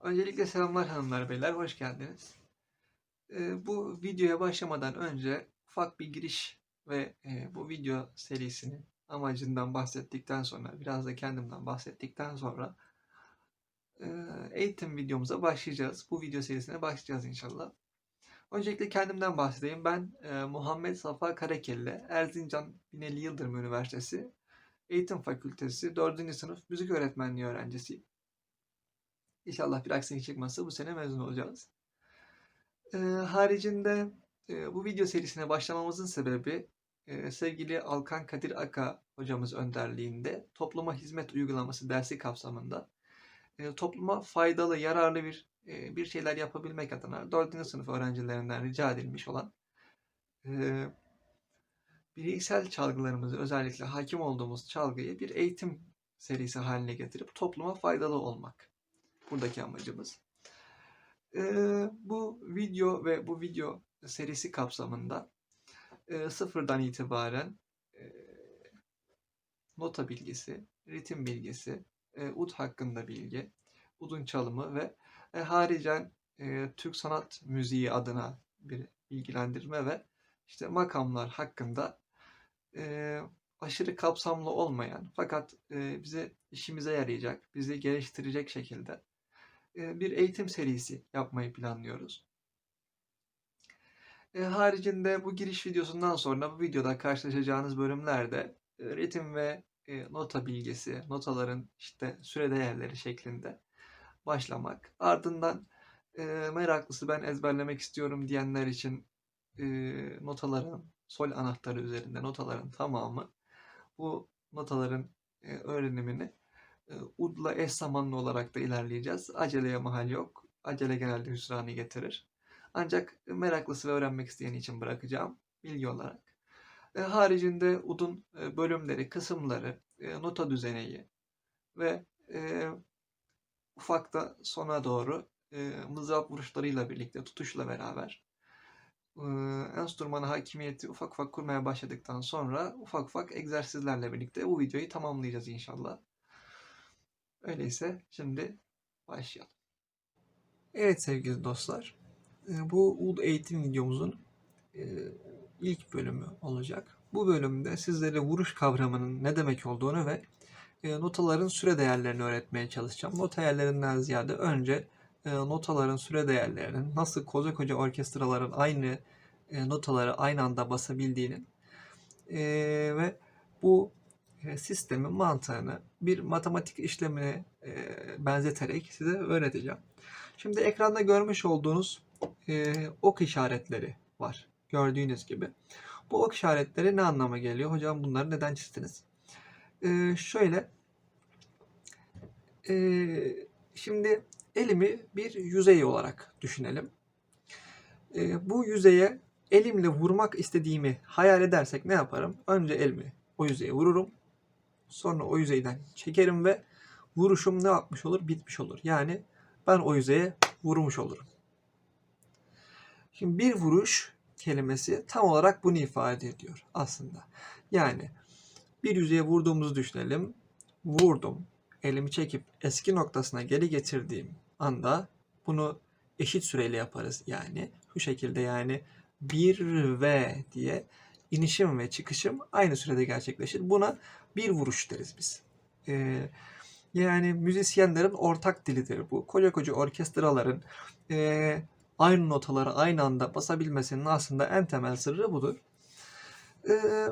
Öncelikle selamlar hanımlar beyler, hoş geldiniz. Ee, bu videoya başlamadan önce ufak bir giriş ve e, bu video serisinin amacından bahsettikten sonra, biraz da kendimden bahsettikten sonra e, eğitim videomuza başlayacağız. Bu video serisine başlayacağız inşallah. Öncelikle kendimden bahsedeyim. Ben e, Muhammed Safa Karakelle, Erzincan Binali Yıldırım Üniversitesi Eğitim Fakültesi 4. sınıf müzik öğretmenliği öğrencisiyim. İnşallah bir aksilik çıkmazsa bu sene mezun olacağız. Ee, haricinde e, bu video serisine başlamamızın sebebi e, sevgili Alkan Kadir Aka hocamız önderliğinde topluma hizmet uygulaması dersi kapsamında e, topluma faydalı, yararlı bir e, bir şeyler yapabilmek adına 4. sınıf öğrencilerinden rica edilmiş olan e, bireysel çalgılarımızı özellikle hakim olduğumuz çalgıyı bir eğitim serisi haline getirip topluma faydalı olmak buradaki amacımız. Ee, bu video ve bu video serisi kapsamında e, sıfırdan itibaren e, nota bilgisi, ritim bilgisi, e, ud hakkında bilgi, udun çalımı ve e, haricen e, Türk sanat müziği adına bir bilgilendirme ve işte makamlar hakkında e, aşırı kapsamlı olmayan fakat e, bize işimize yarayacak, bizi geliştirecek şekilde e, bir eğitim serisi yapmayı planlıyoruz. E, haricinde bu giriş videosundan sonra bu videoda karşılaşacağınız bölümlerde e, ritim ve e, nota bilgisi, notaların işte süre değerleri şeklinde başlamak. Ardından e, meraklısı ben ezberlemek istiyorum diyenler için e, notaların, sol anahtarı üzerinde notaların tamamı bu notaların e, öğrenimini e, UD'la eş zamanlı olarak da ilerleyeceğiz. Aceleye mahal yok. Acele genelde hüsranı getirir. Ancak meraklısı ve öğrenmek isteyen için bırakacağım bilgi olarak. E, haricinde UD'un e, bölümleri, kısımları, e, nota düzeneyi ve e, ufak da sona doğru e, mızrap vuruşlarıyla birlikte, tutuşla beraber e, enstrümana hakimiyeti ufak ufak kurmaya başladıktan sonra ufak ufak egzersizlerle birlikte bu videoyu tamamlayacağız inşallah. Öyleyse şimdi başlayalım. Evet sevgili dostlar, e, bu UD eğitim videomuzun e, ilk bölümü olacak. Bu bölümde sizlere vuruş kavramının ne demek olduğunu ve e, notaların süre değerlerini öğretmeye çalışacağım. Nota değerlerinden ziyade önce notaların süre değerlerinin nasıl koca koca orkestraların aynı notaları aynı anda basabildiğinin ve bu sistemin mantığını bir matematik işlemine benzeterek size öğreteceğim. Şimdi ekranda görmüş olduğunuz ok işaretleri var. Gördüğünüz gibi. Bu ok işaretleri ne anlama geliyor? Hocam bunları neden çizdiniz? Şöyle şimdi elimi bir yüzey olarak düşünelim. Bu yüzeye elimle vurmak istediğimi hayal edersek ne yaparım? Önce elimi o yüzeye vururum. Sonra o yüzeyden çekerim ve vuruşum ne yapmış olur? Bitmiş olur. Yani ben o yüzeye vurmuş olurum. Şimdi bir vuruş kelimesi tam olarak bunu ifade ediyor aslında. Yani bir yüzeye vurduğumuzu düşünelim. Vurdum. Elimi çekip eski noktasına geri getirdiğim anda bunu eşit süreyle yaparız. Yani şu şekilde yani 1 ve diye inişim ve çıkışım aynı sürede gerçekleşir. Buna bir vuruş deriz biz. Ee, yani müzisyenlerin ortak dilidir bu. Koca koca orkestraların e, aynı notaları aynı anda basabilmesinin aslında en temel sırrı budur. Ee,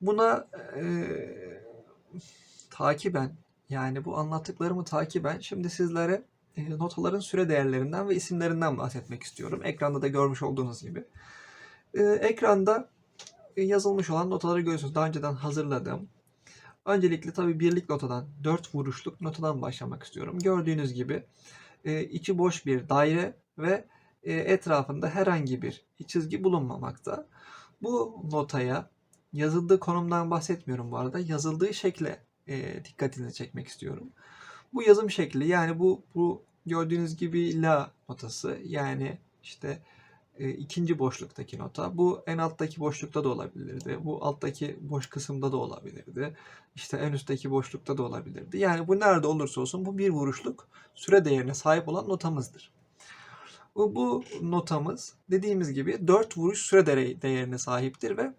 buna e, takiben yani bu anlattıklarımı takiben şimdi sizlere e, notaların süre değerlerinden ve isimlerinden bahsetmek istiyorum. Ekranda da görmüş olduğunuz gibi. E, ekranda yazılmış olan notaları görüyorsunuz. Daha önceden hazırladım. Öncelikle tabii birlik notadan, dört vuruşluk notadan başlamak istiyorum. Gördüğünüz gibi e, içi boş bir daire ve e, etrafında herhangi bir çizgi bulunmamakta. Bu notaya yazıldığı konumdan bahsetmiyorum bu arada. Yazıldığı şekle e, dikkatinizi çekmek istiyorum. Bu yazım şekli yani bu bu gördüğünüz gibi la notası yani işte e, ikinci boşluktaki nota. Bu en alttaki boşlukta da olabilirdi. Bu alttaki boş kısımda da olabilirdi. İşte en üstteki boşlukta da olabilirdi. Yani bu nerede olursa olsun bu bir vuruşluk süre değerine sahip olan notamızdır. Bu, bu notamız dediğimiz gibi 4 vuruş süre değeri- değerine sahiptir ve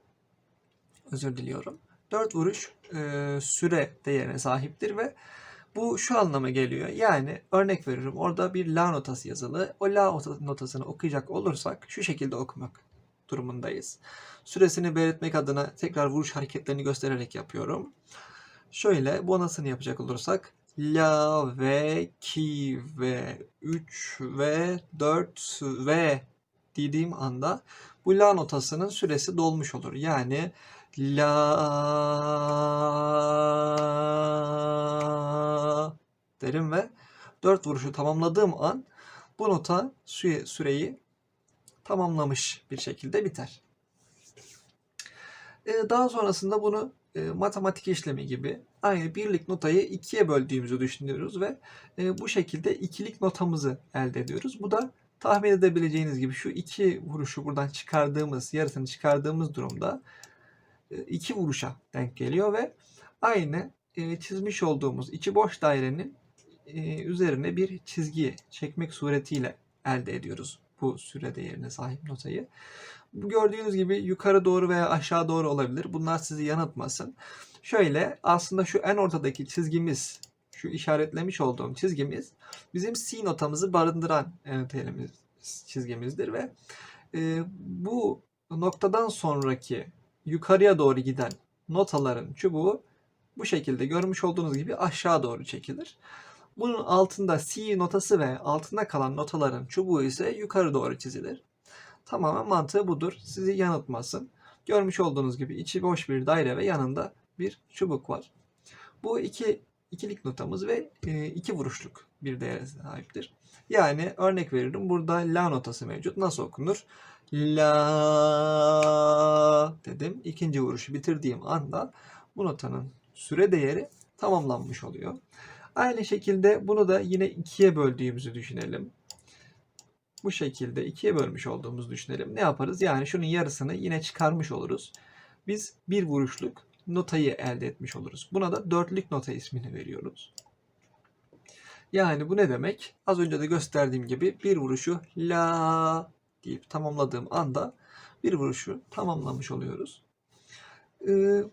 özür diliyorum. 4 vuruş e, süre değerine sahiptir ve bu şu anlama geliyor. Yani örnek veriyorum orada bir la notası yazılı. O la nota- notasını okuyacak olursak şu şekilde okumak durumundayız. Süresini belirtmek adına tekrar vuruş hareketlerini göstererek yapıyorum. Şöyle bonasını yapacak olursak la ve ki ve 3 ve 4 ve dediğim anda bu la notasının süresi dolmuş olur. Yani la derim ve 4 vuruşu tamamladığım an bu nota süre, süreyi tamamlamış bir şekilde biter. Ee, Daha sonrasında bunu e, matematik işlemi gibi aynı birlik notayı ikiye böldüğümüzü düşünüyoruz ve e, bu şekilde ikilik notamızı elde ediyoruz. Bu da tahmin edebileceğiniz gibi şu iki vuruşu buradan çıkardığımız, yarısını çıkardığımız durumda iki vuruşa denk geliyor ve aynı e, çizmiş olduğumuz içi boş dairenin e, üzerine bir çizgi çekmek suretiyle elde ediyoruz bu süre değerine sahip notayı. Bu gördüğünüz gibi yukarı doğru veya aşağı doğru olabilir. Bunlar sizi yanıltmasın. Şöyle aslında şu en ortadaki çizgimiz, şu işaretlemiş olduğum çizgimiz bizim C notamızı barındıran telimiz çizgimizdir ve e, bu noktadan sonraki yukarıya doğru giden notaların çubuğu bu şekilde görmüş olduğunuz gibi aşağı doğru çekilir. Bunun altında C notası ve altında kalan notaların çubuğu ise yukarı doğru çizilir. Tamamen mantığı budur. Sizi yanıltmasın. Görmüş olduğunuz gibi içi boş bir daire ve yanında bir çubuk var. Bu iki ikilik notamız ve e, iki vuruşluk bir değere sahiptir. Yani örnek veririm burada la notası mevcut. Nasıl okunur? La dedim. İkinci vuruşu bitirdiğim anda bu notanın süre değeri tamamlanmış oluyor. Aynı şekilde bunu da yine ikiye böldüğümüzü düşünelim. Bu şekilde ikiye bölmüş olduğumuzu düşünelim. Ne yaparız? Yani şunun yarısını yine çıkarmış oluruz. Biz bir vuruşluk notayı elde etmiş oluruz. Buna da dörtlük nota ismini veriyoruz. Yani bu ne demek? Az önce de gösterdiğim gibi bir vuruşu la deyip tamamladığım anda bir vuruşu tamamlamış oluyoruz. Ee,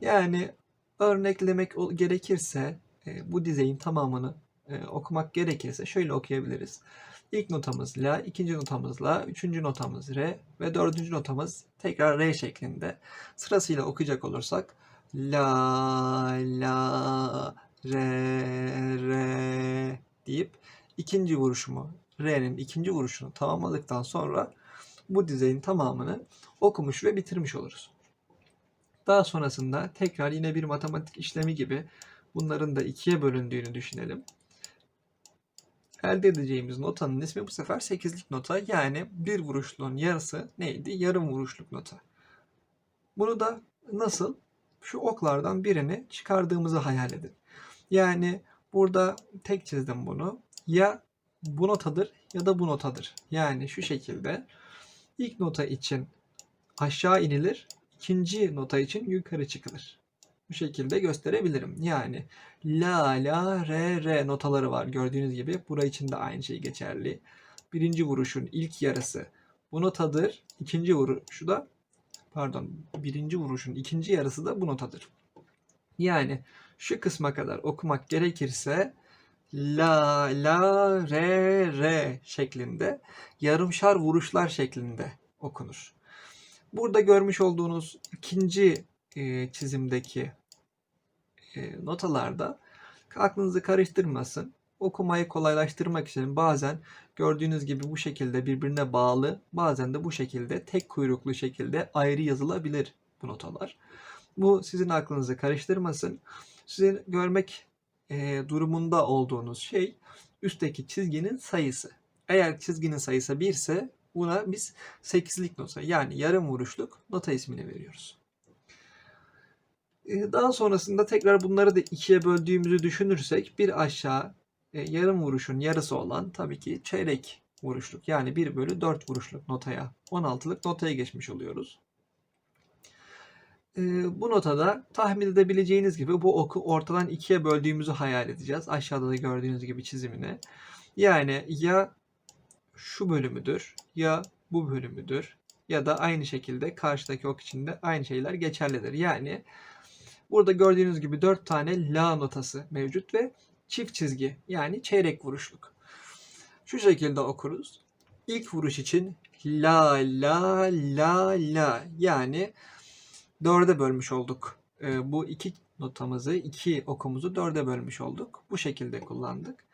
yani örneklemek gerekirse e, bu dizeyin tamamını e, okumak gerekirse şöyle okuyabiliriz. İlk notamız La, ikinci notamız La, üçüncü notamız Re ve dördüncü notamız tekrar Re şeklinde. Sırasıyla okuyacak olursak La, La, Re, Re deyip ikinci vuruşumu, Re'nin ikinci vuruşunu tamamladıktan sonra bu dizeyin tamamını okumuş ve bitirmiş oluruz. Daha sonrasında tekrar yine bir matematik işlemi gibi bunların da ikiye bölündüğünü düşünelim. Elde edeceğimiz notanın ismi bu sefer 8'lik nota. Yani bir vuruşluğun yarısı neydi? Yarım vuruşluk nota. Bunu da nasıl? Şu oklardan birini çıkardığımızı hayal edin. Yani burada tek çizdim bunu. Ya bu notadır ya da bu notadır. Yani şu şekilde ilk nota için aşağı inilir, ikinci nota için yukarı çıkılır. Bu şekilde gösterebilirim. Yani la, la, re, re notaları var. Gördüğünüz gibi burası için de aynı şey geçerli. Birinci vuruşun ilk yarısı bu notadır. İkinci vuruşu da pardon birinci vuruşun ikinci yarısı da bu notadır. Yani şu kısma kadar okumak gerekirse la, la, re, re şeklinde yarımşar vuruşlar şeklinde okunur. Burada görmüş olduğunuz ikinci e, çizimdeki e, notalarda aklınızı karıştırmasın. Okumayı kolaylaştırmak için bazen gördüğünüz gibi bu şekilde birbirine bağlı, bazen de bu şekilde tek kuyruklu şekilde ayrı yazılabilir bu notalar. Bu sizin aklınızı karıştırmasın. Sizin görmek e, durumunda olduğunuz şey üstteki çizginin sayısı. Eğer çizginin sayısı 1 ise buna biz 8'lik nota yani yarım vuruşluk nota ismini veriyoruz. E, Daha sonrasında tekrar bunları da ikiye böldüğümüzü düşünürsek bir aşağı e, yarım vuruşun yarısı olan tabii ki çeyrek vuruşluk yani 1 bölü 4 vuruşluk notaya 16'lık notaya geçmiş oluyoruz. Ee, bu notada tahmin edebileceğiniz gibi bu oku ortadan ikiye böldüğümüzü hayal edeceğiz. Aşağıda da gördüğünüz gibi çizimini. Yani ya şu bölümüdür ya bu bölümüdür ya da aynı şekilde karşıdaki ok için de aynı şeyler geçerlidir. Yani burada gördüğünüz gibi 4 tane la notası mevcut ve çift çizgi yani çeyrek vuruşluk. Şu şekilde okuruz. İlk vuruş için la la la la yani dörde bölmüş olduk. Ee, bu iki notamızı, iki okumuzu dörde bölmüş olduk. Bu şekilde kullandık.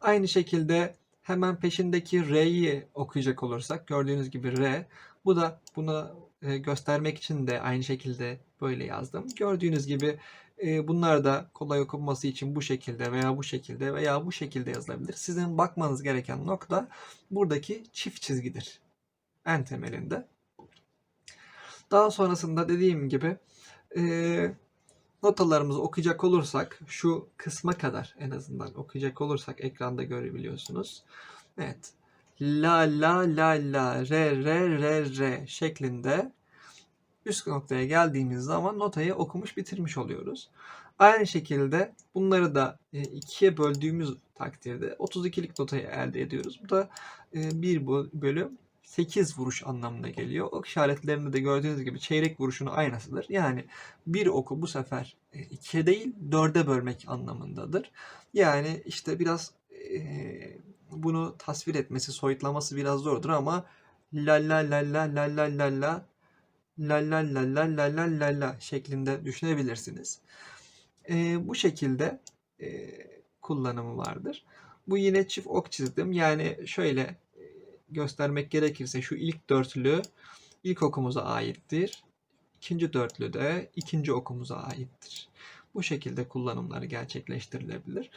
Aynı şekilde hemen peşindeki R'yi okuyacak olursak gördüğünüz gibi R. Bu da bunu e, göstermek için de aynı şekilde böyle yazdım. Gördüğünüz gibi e, bunlar da kolay okunması için bu şekilde veya bu şekilde veya bu şekilde yazılabilir. Sizin bakmanız gereken nokta buradaki çift çizgidir. En temelinde. Daha sonrasında dediğim gibi e, notalarımızı okuyacak olursak şu kısma kadar en azından okuyacak olursak ekranda görebiliyorsunuz. Evet. La la la la re re re re şeklinde üst noktaya geldiğimiz zaman notayı okumuş bitirmiş oluyoruz. Aynı şekilde bunları da e, ikiye böldüğümüz takdirde 32'lik notayı elde ediyoruz. Bu da 1 bölü 8 vuruş anlamına geliyor. Ok işaretlerinde de gördüğünüz gibi çeyrek vuruşunu aynasıdır. Yani bir oku bu sefer e, ikiye değil dörde bölmek anlamındadır. Yani işte biraz e, bunu tasvir etmesi, soyutlaması biraz zordur ama la la la la la la la la la la la la la la la la şeklinde düşünebilirsiniz. E, bu şekilde e, kullanımı vardır. Bu yine çift ok çizdim. Yani şöyle göstermek gerekirse şu ilk dörtlü ilk okumuza aittir. İkinci dörtlü de ikinci okumuza aittir. Bu şekilde kullanımları gerçekleştirilebilir.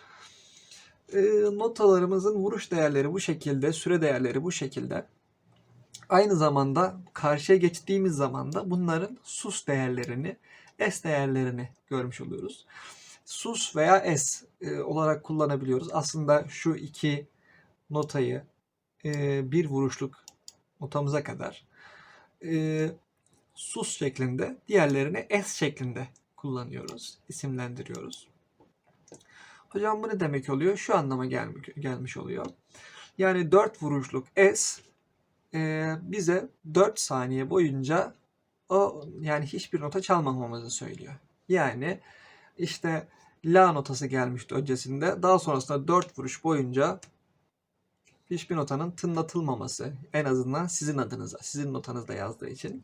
E, notalarımızın vuruş değerleri bu şekilde, süre değerleri bu şekilde. Aynı zamanda karşıya geçtiğimiz zaman da bunların sus değerlerini, es değerlerini görmüş oluyoruz. Sus veya es e, olarak kullanabiliyoruz. Aslında şu iki notayı e, bir vuruşluk notamıza kadar e, sus şeklinde, diğerlerini es şeklinde kullanıyoruz, isimlendiriyoruz. Hocam bu ne demek oluyor? Şu anlama gel gelmiş oluyor. Yani 4 vuruşluk es e, bize 4 saniye boyunca o yani hiçbir nota çalmamamızı söylüyor. Yani işte la notası gelmişti öncesinde. Daha sonrasında 4 vuruş boyunca hiçbir notanın tınlatılmaması en azından sizin adınıza, sizin notanızda yazdığı için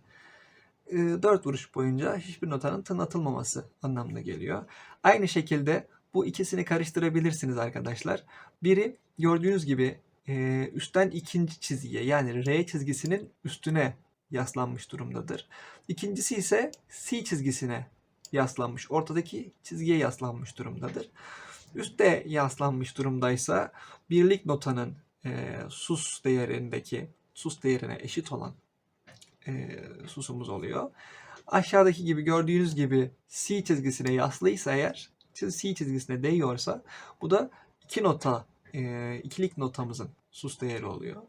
e, 4 vuruş boyunca hiçbir notanın tınlatılmaması anlamına geliyor. Aynı şekilde bu ikisini karıştırabilirsiniz arkadaşlar. Biri gördüğünüz gibi e, üstten ikinci çizgiye yani R çizgisinin üstüne yaslanmış durumdadır. İkincisi ise C çizgisine yaslanmış, ortadaki çizgiye yaslanmış durumdadır. Üste yaslanmış durumdaysa birlik notanın e, sus değerindeki sus değerine eşit olan e, susumuz oluyor. Aşağıdaki gibi gördüğünüz gibi C çizgisine yaslıysa eğer C çizgisine değiyorsa bu da iki nota e, ikilik notamızın sus değeri oluyor.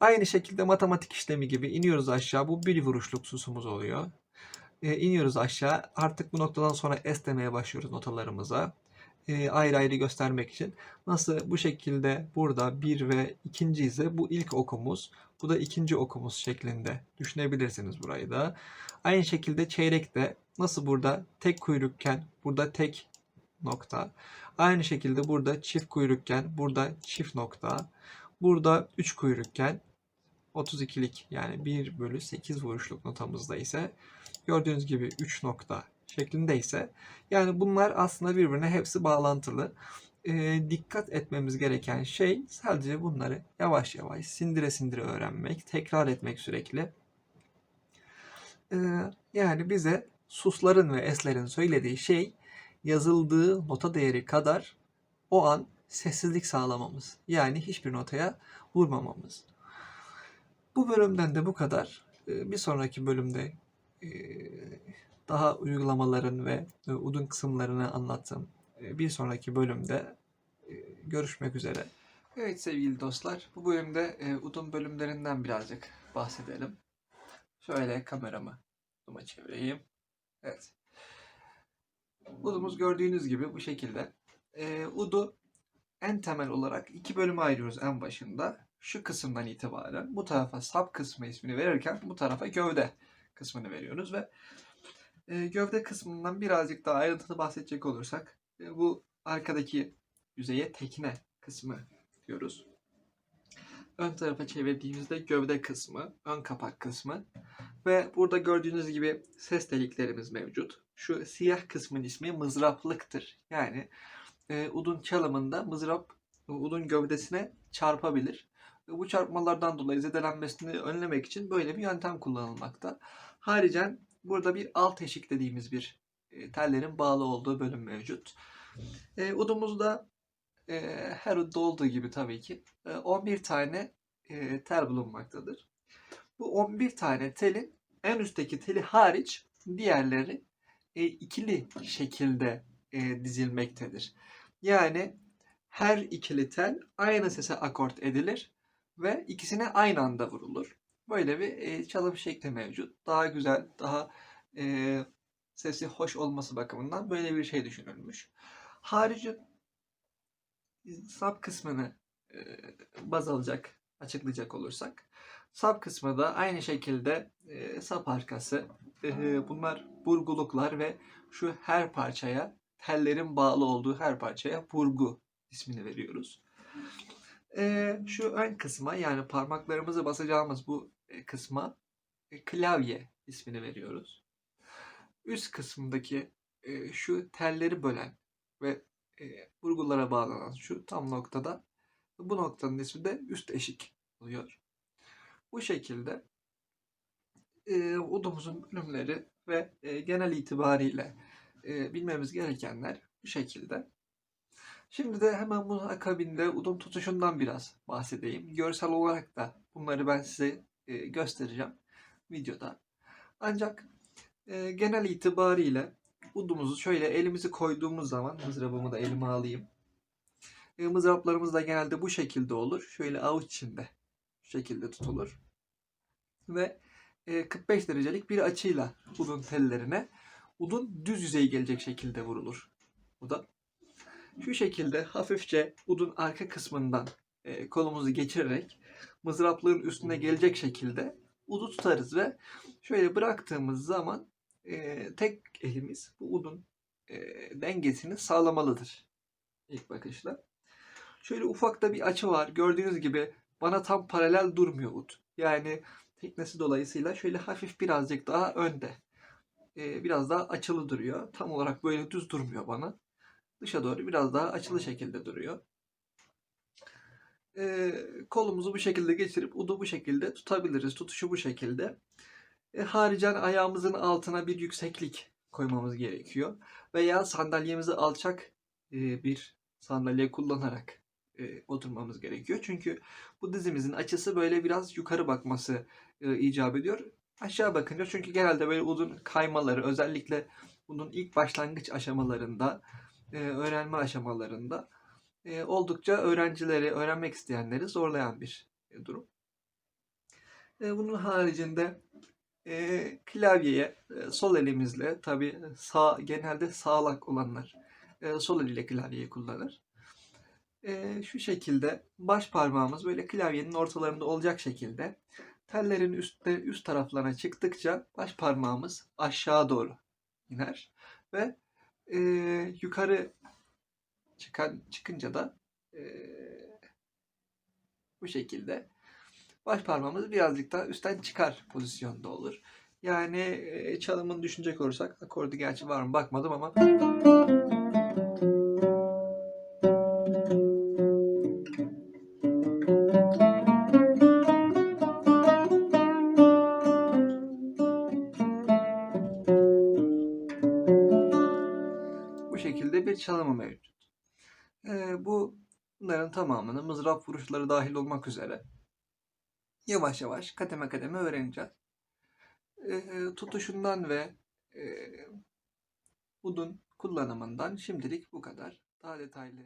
Aynı şekilde matematik işlemi gibi iniyoruz aşağı. Bu bir vuruşluk susumuz oluyor. E, iniyoruz aşağı. Artık bu noktadan sonra S demeye başlıyoruz notalarımıza e, ayrı ayrı göstermek için. Nasıl bu şekilde burada bir ve ikinci ise bu ilk okumuz. Bu da ikinci okumuz şeklinde düşünebilirsiniz burayı da. Aynı şekilde çeyrek de nasıl burada tek kuyrukken burada tek nokta. Aynı şekilde burada çift kuyrukken burada çift nokta. Burada 3 kuyrukken 32'lik yani 1 bölü 8 vuruşluk notamızda ise gördüğünüz gibi 3 nokta şeklinde ise yani bunlar aslında birbirine hepsi bağlantılı. E, dikkat etmemiz gereken şey sadece bunları yavaş yavaş sindire sindire öğrenmek, tekrar etmek sürekli. E, yani bize susların ve eslerin söylediği şey yazıldığı nota değeri kadar o an sessizlik sağlamamız. Yani hiçbir notaya vurmamamız. Bu bölümden de bu kadar. Bir sonraki bölümde daha uygulamaların ve e, udun kısımlarını anlattım. E, bir sonraki bölümde e, görüşmek üzere. Evet sevgili dostlar, bu bölümde udum bölümlerinden birazcık bahsedelim. Şöyle kameramı uduma çevireyim. Evet. Udumuz gördüğünüz gibi bu şekilde. Udu en temel olarak iki bölüme ayırıyoruz en başında. Şu kısımdan itibaren bu tarafa sap kısmı ismini verirken bu tarafa gövde kısmını veriyoruz ve e, gövde kısmından birazcık daha ayrıntılı bahsedecek olursak e, bu arkadaki yüzeye tekne kısmı diyoruz. Ön tarafa çevirdiğimizde gövde kısmı, ön kapak kısmı ve burada gördüğünüz gibi ses deliklerimiz mevcut. Şu siyah kısmın ismi mızraplıktır. Yani e, udun çalımında mızrap udun gövdesine çarpabilir. Ve bu çarpmalardan dolayı zedelenmesini önlemek için böyle bir yöntem kullanılmakta. Haricen burada bir alt eşik dediğimiz bir e, tellerin bağlı olduğu bölüm mevcut. E, udumuzda e, her udda olduğu gibi tabii ki e, 11 tane e, tel bulunmaktadır. Bu 11 tane telin en üstteki teli hariç diğerleri e, ikili şekilde e, dizilmektedir. Yani her ikili tel aynı sese akort edilir ve ikisine aynı anda vurulur. Böyle bir e, çalım şekli mevcut. Daha güzel, daha e, sesi hoş olması bakımından böyle bir şey düşünülmüş. Harici sap kısmını e, baz alacak, açıklayacak olursak. Sap kısmı da aynı şekilde e, sap arkası. E, bunlar burguluklar ve şu her parçaya, tellerin bağlı olduğu her parçaya burgu ismini veriyoruz. E, şu ön kısma yani parmaklarımızı basacağımız bu kısma e, klavye ismini veriyoruz. Üst kısmındaki e, şu telleri bölen ve e, vurgulara bağlanan şu tam noktada bu noktanın ismi de üst eşik oluyor. Bu şekilde e, bölümleri ve e, genel itibariyle e, bilmemiz gerekenler bu şekilde. Şimdi de hemen bunun akabinde udum tutuşundan biraz bahsedeyim. Görsel olarak da bunları ben size e, göstereceğim videoda. Ancak e, genel itibariyle udumuzu şöyle elimizi koyduğumuz zaman mızrabımı da elime alayım. E, mızraplarımız da genelde bu şekilde olur. Şöyle avuç içinde şu şekilde tutulur. Ve e, 45 derecelik bir açıyla udun tellerine udun düz yüzeye gelecek şekilde vurulur. Bu da şu şekilde hafifçe udun arka kısmından e, kolumuzu geçirerek mızraplığın üstüne gelecek şekilde udu tutarız ve şöyle bıraktığımız zaman e, tek elimiz bu udun e, dengesini sağlamalıdır ilk bakışta. Şöyle ufakta bir açı var. Gördüğünüz gibi bana tam paralel durmuyor ud. Yani teknesi dolayısıyla şöyle hafif birazcık daha önde. E, biraz daha açılı duruyor. Tam olarak böyle düz durmuyor bana. Dışa doğru biraz daha açılı şekilde duruyor. E, kolumuzu bu şekilde geçirip udu bu şekilde tutabiliriz. Tutuşu bu şekilde. E, haricen ayağımızın altına bir yükseklik koymamız gerekiyor. Veya sandalyemizi alçak e, bir sandalye kullanarak e, oturmamız gerekiyor. Çünkü bu dizimizin açısı böyle biraz yukarı bakması e, icap ediyor. Aşağı bakınca çünkü genelde böyle uzun kaymaları özellikle bunun ilk başlangıç aşamalarında e, öğrenme aşamalarında e, oldukça öğrencileri, öğrenmek isteyenleri zorlayan bir e, durum. E, bunun haricinde e, klavyeye e, sol elimizle tabi sağ genelde sağlak olanlar e, sol eliyle klavyeyi kullanır. E, şu şekilde baş parmağımız böyle klavyenin ortalarında olacak şekilde tellerin üstte üst taraflarına çıktıkça baş parmağımız aşağı doğru iner ve e, yukarı çıkan çıkınca da e, bu şekilde baş parmağımız birazcık daha üstten çıkar pozisyonda olur. Yani e, çalımını düşünecek olursak akordu gerçi var mı bakmadım ama tamamını mızrap vuruşları dahil olmak üzere yavaş yavaş kademe kademe öğreneceğiz. E, tutuşundan ve e, udun kullanımından şimdilik bu kadar. Daha detaylı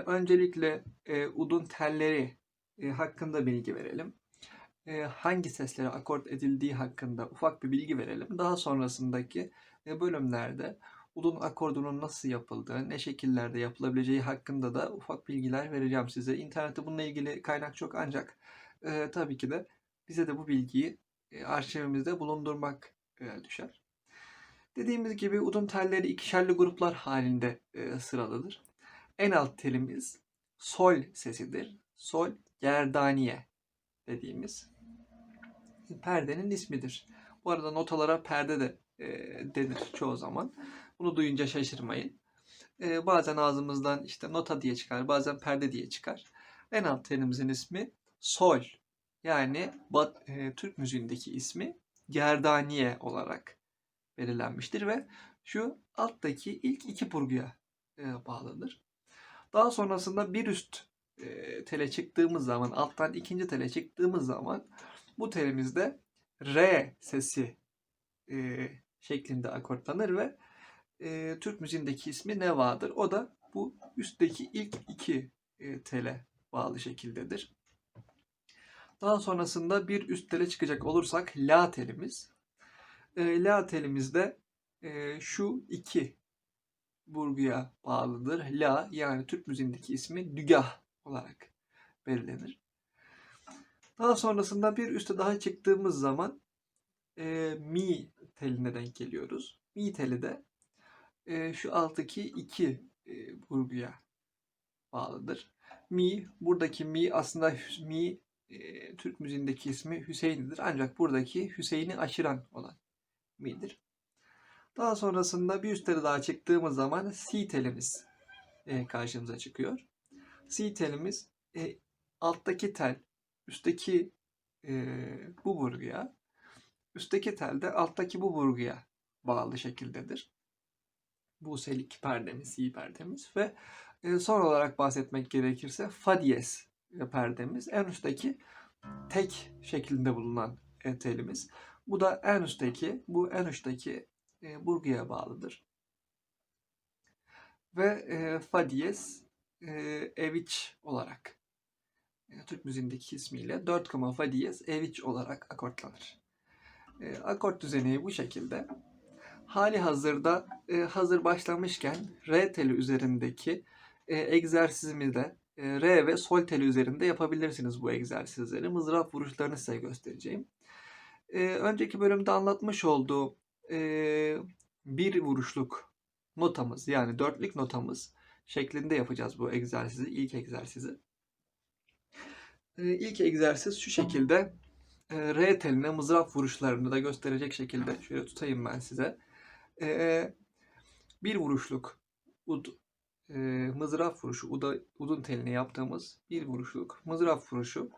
öncelikle e, udun telleri e, hakkında bilgi verelim. E, hangi seslere akort edildiği hakkında ufak bir bilgi verelim. Daha sonrasındaki e, bölümlerde udun akordunun nasıl yapıldığı, ne şekillerde yapılabileceği hakkında da ufak bilgiler vereceğim size. İnternette bununla ilgili kaynak çok ancak e, tabii ki de bize de bu bilgiyi e, arşivimizde bulundurmak e, düşer. Dediğimiz gibi udun telleri ikişerli gruplar halinde e, sıralıdır. En alt telimiz sol sesidir. Sol gerdaniye dediğimiz perdenin ismidir. Bu arada notalara perde de e, denir çoğu zaman. Bunu duyunca şaşırmayın. E, bazen ağzımızdan işte nota diye çıkar, bazen perde diye çıkar. En alt telimizin ismi sol. Yani Bat, e, Türk müziğindeki ismi gerdaniye olarak belirlenmiştir ve şu alttaki ilk iki burguya e, bağlıdır. Daha sonrasında bir üst e, tele çıktığımız zaman, alttan ikinci tele çıktığımız zaman bu telimizde R sesi e, şeklinde akortlanır ve e, Türk müziğindeki ismi Neva'dır. O da bu üstteki ilk iki e, tele bağlı şekildedir. Daha sonrasında bir üst tele çıkacak olursak La telimiz. E, la telimizde e, şu iki burguya bağlıdır. La yani Türk müziğindeki ismi Dügah olarak belirlenir. Daha sonrasında bir üste daha çıktığımız zaman e, mi teline denk geliyoruz. Mi teli de e, şu alttaki iki e, vurguya bağlıdır. Mi, buradaki mi aslında mi e, Türk müziğindeki ismi Hüseyin'dir. Ancak buradaki Hüseyin'i aşıran olan mi'dir. Daha sonrasında bir üstlere daha çıktığımız zaman si telimiz e, karşımıza çıkıyor. Si telimiz e, alttaki tel, üstteki e, bu vurguya, üstteki tel de alttaki bu vurguya bağlı şekildedir. Bu selik perdemiz, si perdemiz ve son olarak bahsetmek gerekirse fa diyez perdemiz en üstteki tek şeklinde bulunan telimiz. Bu da en üstteki, bu en üstteki e, burguya bağlıdır. Ve e, fa e, eviç olarak e, Türk müziğindeki ismiyle 4 kama fa eviç olarak akortlanır. E, akort düzeni bu şekilde. Hali hazırda e, hazır başlamışken re teli üzerindeki e, egzersizimi de e, re ve sol teli üzerinde yapabilirsiniz bu egzersizleri. Mızrap vuruşlarını size göstereceğim. E, önceki bölümde anlatmış olduğum e, bir vuruşluk notamız yani dörtlük notamız şeklinde yapacağız bu egzersizi, ilk egzersizi. E, ilk egzersiz şu şekilde e, re teline mızrap vuruşlarını da gösterecek şekilde şöyle tutayım ben size. E, bir vuruşluk ud, e, mızrap vuruşu, uda, udun teline yaptığımız bir vuruşluk mızrap vuruşu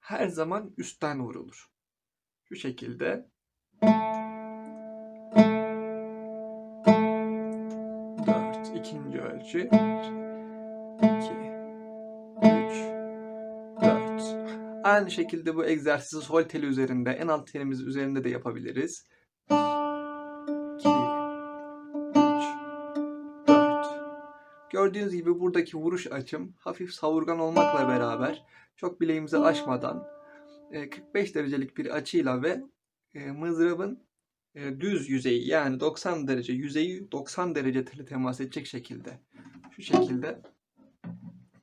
her zaman üstten vurulur. Şu şekilde. Ölçü. iki, üç, dört. Aynı şekilde bu egzersizi sol teli üzerinde, en alt telimiz üzerinde de yapabiliriz. 2, 3, 4. Gördüğünüz gibi buradaki vuruş açım hafif savurgan olmakla beraber çok bileğimizi aşmadan 45 derecelik bir açıyla ve mızrabın düz yüzeyi yani 90 derece yüzeyi 90 derece tele temas edecek şekilde şu şekilde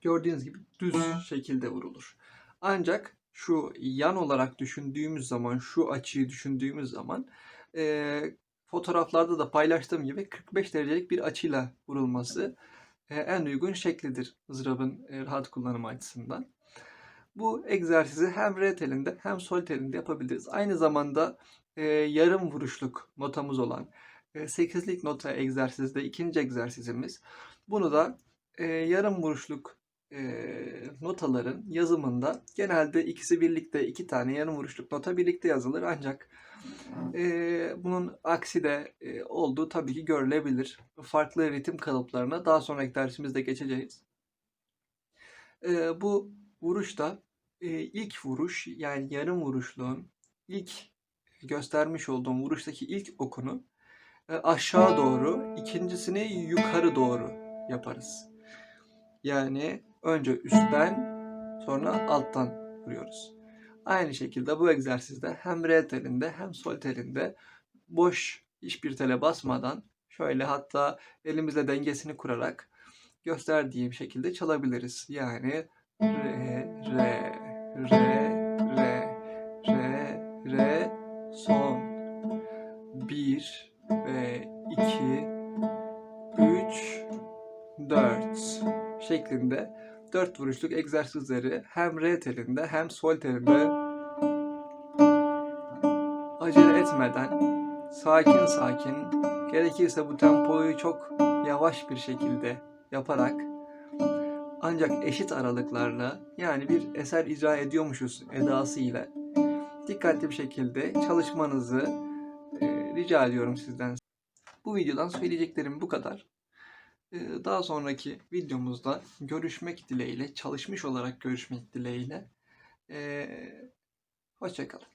gördüğünüz gibi düz şekilde vurulur. Ancak şu yan olarak düşündüğümüz zaman şu açıyı düşündüğümüz zaman e, fotoğraflarda da paylaştığım gibi 45 derecelik bir açıyla vurulması e, en uygun şeklidir mızrabın e, rahat kullanımı açısından. Bu egzersizi hem re telinde hem sol telinde yapabiliriz. Aynı zamanda e, yarım vuruşluk notamız olan e, 8'lik nota egzersizde ikinci egzersizimiz. Bunu da e, yarım vuruşluk e, notaların yazımında genelde ikisi birlikte iki tane yarım vuruşluk nota birlikte yazılır. Ancak e, bunun aksi de e, olduğu tabii ki görülebilir. Farklı ritim kalıplarına daha sonraki dersimizde geçeceğiz. E, bu vuruşta e, ilk vuruş yani yarım vuruşluğun ilk göstermiş olduğum vuruştaki ilk okunu e, aşağı doğru, ikincisini yukarı doğru yaparız. Yani önce üstten sonra alttan vuruyoruz. Aynı şekilde bu egzersizde hem re telinde hem sol telinde boş hiçbir tele basmadan şöyle hatta elimizle dengesini kurarak gösterdiğim şekilde çalabiliriz. Yani re re re 4 vuruşluk egzersizleri hem re telinde hem sol telinde acele etmeden sakin sakin gerekirse bu tempoyu çok yavaş bir şekilde yaparak ancak eşit aralıklarla yani bir eser icra ediyormuşuz edası ile dikkatli bir şekilde çalışmanızı e, rica ediyorum sizden. Bu videodan söyleyeceklerim bu kadar. E, daha sonraki videomuzda görüşmek dileğiyle, çalışmış olarak görüşmek dileğiyle. E, hoşçakalın.